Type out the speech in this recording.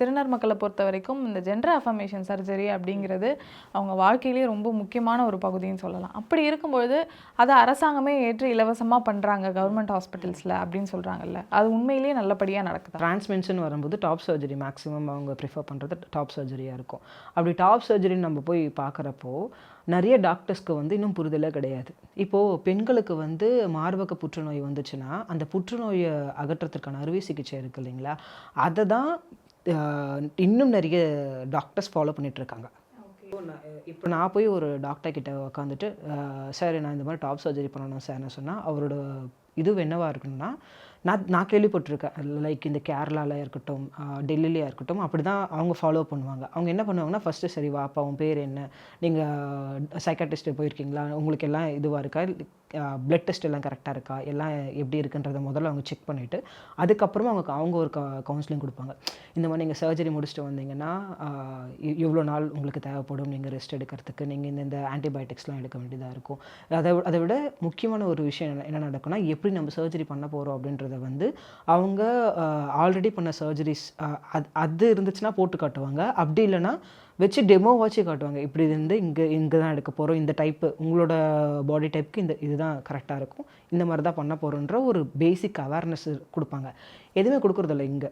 திருநர் மக்களை பொறுத்த வரைக்கும் இந்த ஜென்டர் அஃபர்மேஷன் சர்ஜரி அப்படிங்கிறது அவங்க வாழ்க்கையிலேயே ரொம்ப முக்கியமான ஒரு பகுதின்னு சொல்லலாம். அப்படி இருக்கும்பொழுது அதை அரசாங்கமே ஏற்று இலவசமாக பண்ணுறாங்க கவர்மெண்ட் ஹாஸ்பிட்டல்ஸில் அப்படின்னு சொல்கிறாங்கல்ல அது உண்மையிலேயே நல்லபடியாக நடக்குது? டிரான்ஸ்மென்ஷன் வரும்போது டாப் சர்ஜரி மேக்ஸிமம் அவங்க ப்ரிஃபர் பண்ணுறது டாப் சர்ஜரியாக இருக்கும். அப்படி டாப் சர்ஜரின்னு நம்ம போய் பார்க்குறப்போ நிறைய டாக்டர்ஸ்க்கு வந்து இன்னும் புரிதலே கிடையாது. இப்போது பெண்களுக்கு வந்து மார்பக புற்றுநோய் வந்துச்சுன்னா அந்த புற்றுநோயை அகற்றத்துக்கான அறுவை சிகிச்சை இருக்குது இல்லைங்களா? அதை தான் இன்னும் நிறைய டாக்டர்ஸ் ஃபாலோ இருக்காங்க இப்போ நான் இப்போ நான் போய் ஒரு டாக்டர் கிட்ட உட்காந்துட்டு சார் நான் இந்த மாதிரி டாப் சர்ஜரி பண்ணணும் சார்னு சொன்னால் அவரோட இது என்னவாக இருக்கணும்னா நான் நான் கேள்விப்பட்டிருக்கேன். லைக் இந்த கேரளாவில் இருக்கட்டும் டெல்லியிலே இருக்கட்டும் அப்படி தான் அவங்க ஃபாலோ பண்ணுவாங்க. அவங்க என்ன பண்ணுவாங்கன்னா ஃபஸ்ட்டு சரி வாப்பா உன் பேர் என்ன? நீங்கள் சைக்காட்டிஸ்ட்டு போயிருக்கீங்களா? உங்களுக்கு எல்லாம் இதுவாக இருக்கா? பிளட் டெஸ்ட் எல்லாம் கரெக்டாக இருக்கா? எல்லாம் எப்படி இருக்குன்றதை முதல்ல அவங்க செக் பண்ணிவிட்டு அதுக்கப்புறமா அவங்க அவங்க ஒரு கவுன்சிலிங் கொடுப்பாங்க. இந்த மாதிரி நீங்கள் சர்ஜரி முடிச்சுட்டு வந்தீங்கன்னா இவ்வளோ நாள் உங்களுக்கு தேவைப்படும். நீங்கள் ரெஸ்ட் எடுக்கிறதுக்கு நீங்கள் இந்த இந்த ஆன்டிபயோட்டிக்ஸ்லாம் எடுக்க வேண்டியதாக இருக்கும். அதை அதை விட முக்கியமான ஒரு விஷயம் என்ன என்ன நடக்கும்னா எப்படி எப்படி நம்ம சர்ஜரி பண்ண போகிறோம் அப்படின்றத வந்து அவங்க ஆல்ரெடி பண்ண சர்ஜரிஸ் அது அது இருந்துச்சுன்னா போட்டு காட்டுவாங்க. அப்படி இல்லைன்னா வச்சு டெமோ வாட்சி காட்டுவாங்க. இப்படி இருந்து இங்கே இங்கே தான் எடுக்க போகிறோம் இந்த டைப்பு உங்களோட பாடி டைப்புக்கு இந்த இதுதான் கரெக்டாக இருக்கும். இந்த மாதிரி தான் பண்ண போகிறோன்ற ஒரு பேசிக் அவேர்னஸ் கொடுப்பாங்க. எதுவுமே கொடுக்குறதில்ல இங்கே.